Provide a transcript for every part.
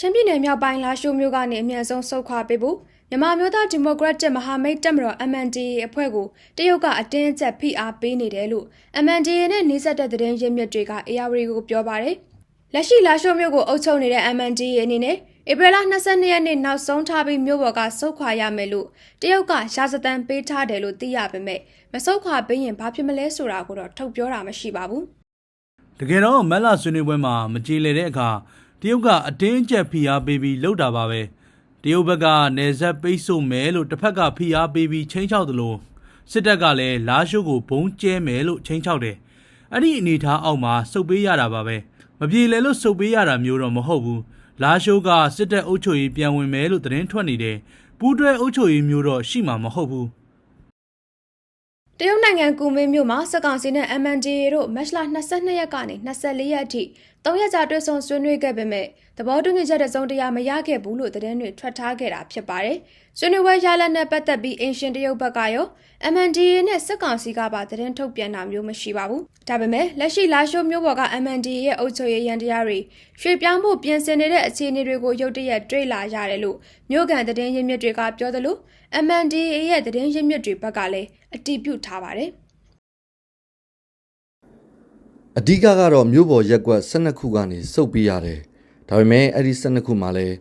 ရှမ်းပြည်နယ်မြောက်ပိုင်းလာရှိုးမြို့ကနေအမြန်ဆုံးဆုတ်ခွာပေးဖို့မြန်မာမျိုးသားဒီမိုကရက်တစ်မဟာမိတ်တပ်မတော် MNDAA အဖွဲ့ကိုတရုတ်ကအတင်းအကျပ်ဖိအားပေးနေတယ်လို့ MNDAA နဲ့နှိစက်တဲ့သတင်းရင်းမြစ်တွေက AR ကိုပြောပါတယ်။လက်ရှိလာရှိုးမြို့ကိုအုပ်ချုပ်နေတဲ့ MNDAA အနေနဲ့ဧပြီလ22ရက်နေ့နောက်ဆုံးထားပြီးမြို့ပေါ်ကဆုတ်ခွာရမယ်လို့တရုတ်ကရာဇသံပေးထားတယ်လို့သိရပေမဲ့မဆုတ်ခွာပေးရင်ဘာဖြစ်မလဲဆိုတာကိုတော့ထုတ်ပြောတာမရှိပါဘူး။တကယ်တော့မက်လာဆွေးနွေးပွဲမှာမကြေလည်တဲ့အခါ တရုတ်ကအတင်းအကျပ်ဖိအားပေးပြီးလှုပ်တာပါပဲတရုတ်ဘက်ကနေဆက်ပိတ်ဆို့မယ်လို့တစ်ဖက်ကဖိအားပေးပြီးချင်းချောက်တယ်လို့စစ်တပ်ကလည်းလာရှိုးကိုဘုံကျဲမယ်လို့ချင်းချောက်တယ်အဲ့ဒီအနေထားအောက်မှာစုပ်ပေးရတာပါပဲမပြေလည်လို့စုပ်ပေးရတာမျိုးတော့မဟုတ်ဘူးလာရှိုးကစစ်တပ်အုပ်ချုပ်ရေးပြန်ဝင်မယ်လို့သတင်းထွက်နေတယ်ပူးတွဲအုပ်ချုပ်ရေးမျိုးတော့ရှိမှာမဟုတ်ဘူး တရုတ်နိုင်ငံကူမင်းမြို့မှာစက်ကောင်စီနဲ့ MNDAA တို့မတ်လ22ရက်ကနေ24ရက်အထိ3ရက်ကြာတွေ့ဆုံဆွေးနွေးခဲ့ပေမဲ့ သဘောတူညီချက်တစ်စုံတရာမရခဲ့ဘူးလို့သတင်းတွေထွက်ထားခဲ့တာဖြစ်ပါတယ်။ဆွေးနွေးပွဲရလဒ်နဲ့ပတ်သက်ပြီးအင်ရှင်တရုတ်ဘက်ကရော MNDAA နဲ့စက်ကောင်စီကပါသတင်းထုတ်ပြန်တာမျိုးမရှိပါဘူး။ဒါပေမဲ့လက်ရှိလာရှိုးမြို့ပေါ်က MNDAA ရဲ့အုပ်ချုပ်ရေးရန်တရားတွေရွှေ့ပြောင်းမှုပြင်ဆင်နေတဲ့အခြေအနေတွေကိုရုတ်တရက်တွေ့လာရတယ်လို့မြို့ကန်သတင်းရင်းမြစ်တွေကပြောသလို MNDAA ရဲ့သတင်းရင်းမြစ်တွေဘက်ကလည်းအတည်ပြုထားပါတယ်။အဓိကကတော့မြို့ပေါ်ရက်ကွက်12ခုကနေစုပ်ပေးရတယ်။ ဒါပေမဲ့အဲ့ဒီ12ခုမှာလည်း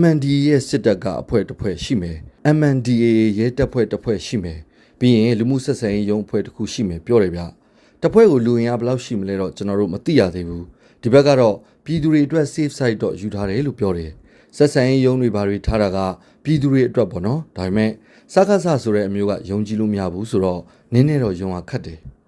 MNDAA ရဲ့စစ်တပ်ကအဖွဲ့တစ်ဖွဲ့ရှိမယ်။ MNDAA ရဲ့တပ်ဖွဲ့တစ်ဖွဲ့ရှိမယ်။ပြီးရင်လူမှုဆက်ဆံရေးရုံးအဖွဲ့တစ်ခုရှိမယ်ပြောတယ်ဗျ။တပ်ဖွဲ့ကိုလူရင်အားဘယ်လောက်ရှိမလဲတော့ကျွန်တော်တို့မသိရသေးဘူး။ဒီဘက်ကတော့ပြည်သူတွေအတွက် safe site တော့ယူထားတယ်လို့ပြောတယ်။ဆက်ဆံရေးရုံးတွေဘာတွေထားတာကပြည်သူတွေအတွက်ပေါ့နော်။ဒါပေမဲ့စကားဆဆိုတဲ့အမျိုးကယုံကြည်လို့မရဘူးဆိုတော့နင်းနေတော့ယုံအားခတ်တယ်။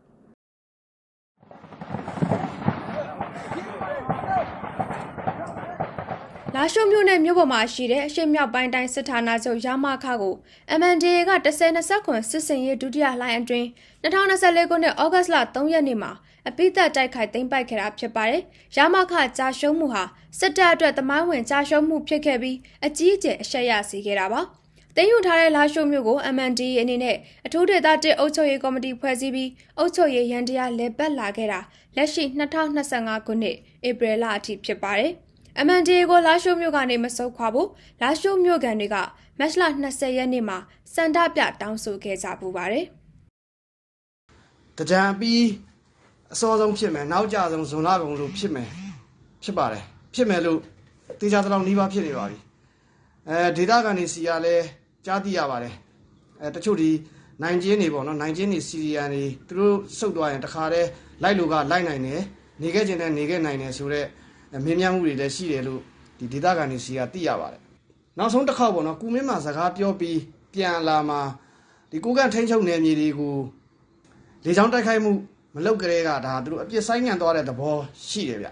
လာရှုံမြို့နယ်မြို့ပေါ်မှာရှိတဲ့အရှိမြောက်ပိုင်းတိုင်းစစ်ဌာနချုပ်ရမခကို MNDAA က10-20ခွန်စစ်စင်ရေးဒုတိယလှိုင်းအတွင်း2024ခုနှစ်ဩဂတ်လ3ရက်နေ့မှာအပိသက်တိုက်ခိုက်သိမ်းပိုက်ခဲ့တာဖြစ်ပါတယ်။ရမခကြာရှုံးမှုဟာစစ်တပ်အတွက်တမိုင်းဝင်ကြာရှုံးမှုဖြစ်ခဲ့ပြီးအကြီးအကျယ်အရှက်ရစေခဲ့တာပါ။တင်ယူထားတဲ့လာရှိုးမြို့ကို MNDAA အနေနဲ့အထူးဒေသတစ်အုပ်ချုပ်ရေးကော်မတီဖွဲ့စည်းပြီးအုပ်ချုပ်ရေးရန်တရားလဲပတ်လာခဲ့တာလက်ရှိ2025ခုနှစ်ဧပြီလအထိဖြစ်ပါတယ်။ MNDAA ကိုလာရှိုးမြို့ကနေမဆုတ်ခွာဖို့လာရှိုးမြို့ကန်တွေကမတ်လ20ရက်နေ့မှာစန္ဒပြတောင်းဆိုခဲ့ကြပူပါတယ်တကြံပြီးအစောဆုံးဖြစ်မယ်နောက်ကြဆုံးဇွန်လကုန်လို့ဖြစ်မယ်ဖြစ်ပါတယ်ဖြစ်မယ်လို့တေချာတောင်နှီးပါဖြစ်နေပါပြီအဲဒေတာကန်နေစီကလည်းကြားသိရပါတယ်အဲတချို့ဒီနိုင်ကျင်းနေပေါ့နော်နိုင်ကျင်းနေစီရီယန်နေသူတို့စုတ်သွားရင်တခါတည်းလိုက်လို့ကလိုက်နိုင်တယ်နေခဲ့ခြင်းနဲ့နေခဲ့နိုင်တယ်ဆိုတော့ မင်းမြမှုတွေလည်းရှိတယ်လို့ဒီဒေသခံတွေစီကသိရပါတယ်နောက်ဆုံးတစ်ခေါက်ပေါ့နော်ကုမင်းမှာစကားပြောပြီးပြန်လာမှာဒီကိုကန့်ထိန်ချုပ်နယ်မြေတွေကိုလေချောင်းတိုက်ခိုက်မှုမလုပ်ကြတဲ့ကဒါသူတို့အပြစ်ဆိုင်ငံသွားတဲ့သဘောရှိတယ်ဗျ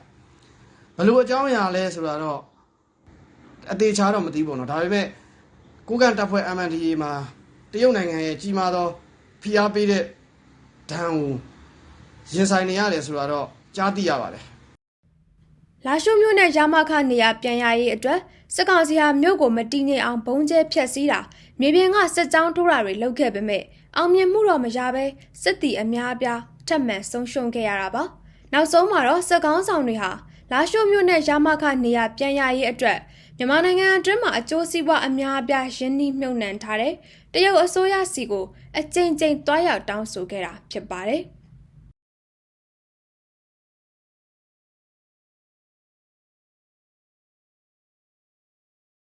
ဘလို့အကြောင်းအရာလဲဆိုတာတော့အသေးချာတော့မသိဘူးပေါ့နော်ဒါပေမဲ့ကိုကန့်တပ်ဖွဲ့ MNDA မှာတရုတ်နိုင်ငံရဲ့ကြီးမားသောဖိအားပေးတဲ့ဒဏ်ကိုရင်ဆိုင်နေရတယ်ဆိုတာတော့ကြားသိရပါတယ် လာရှိုးမြို့နဲ့ရမခနေရာပြန်ရရေးအတွက်စစ်ကောင်စီဟာမြို့ကိုမတီးငြိမ်အောင်ဘုံကျဲဖျက်ဆီးတာမြေပြင်ကစစ်ကြောင်းထိုးတာတွေလုပ်ခဲ့ပေမဲ့အောင်မြင်မှုတော့မရဘဲစစ်တီအများအပြားထပ်မံဆုံးရှုံးခဲ့ရတာပါ။နောက်ဆုံးမှာတော့စစ်ကောင်းဆောင်တွေဟာလာရှိုးမြို့နဲ့ရမခနေရာပြန်ရရေးအတွက်မြန်မာနိုင်ငံအတွင်းမှာအကျိုးစီးပွားအများအပြားရင်းနှီးမြှုပ်နှံထားတဲ့တရုတ်အစိုးရစီကိုအကြိမ်ကြိမ်တွားရောက်တောင်းဆိုခဲ့တာဖြစ်ပါတယ်။